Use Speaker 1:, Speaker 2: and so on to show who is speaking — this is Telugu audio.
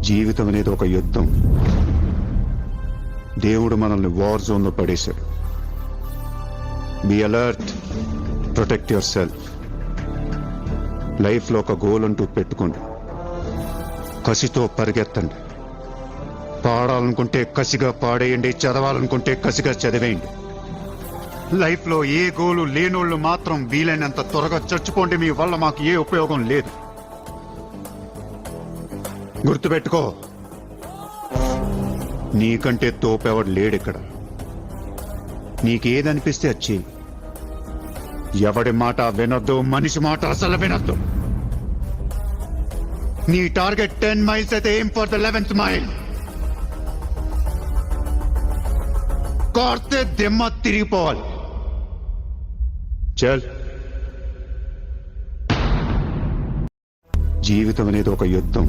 Speaker 1: జీవితం అనేది ఒక యుద్ధం. దేవుడు మనల్ని వార్ జోన్లో పడేశాడు. Be alert protect yourself లైఫ్లో ఒక గోల్ అంటూ పెట్టుకోండి. కసితో పరిగెత్తండి. పాడాలనుకుంటే కసిగా పాడేయండి చదవాలనుకుంటే కసిగా చదివేయండి. లైఫ్లో ఏ గోలు లేనోళ్ళు మాత్రం వీలైనంత త్వరగా చచ్చిపోండి మీ వల్ల మాకు ఏ ఉపయోగం లేదు. గుర్తుపెట్టుకో. నీకంటే తోపెవడు లేడిక్కడ. నీకేదనిపిస్తే వచ్చి ఎవడి మాట వినొద్దు మనిషి మాట అసలు వినొద్దు. నీ టార్గెట్ టెన్ మైల్స్ అయితే ఏం ఫర్ ద లెవెన్త్ మైల్ కార్తే దిమ్మ తిరిగిపోవాలి. చల్. జీవితం అనేది ఒక యుద్ధం.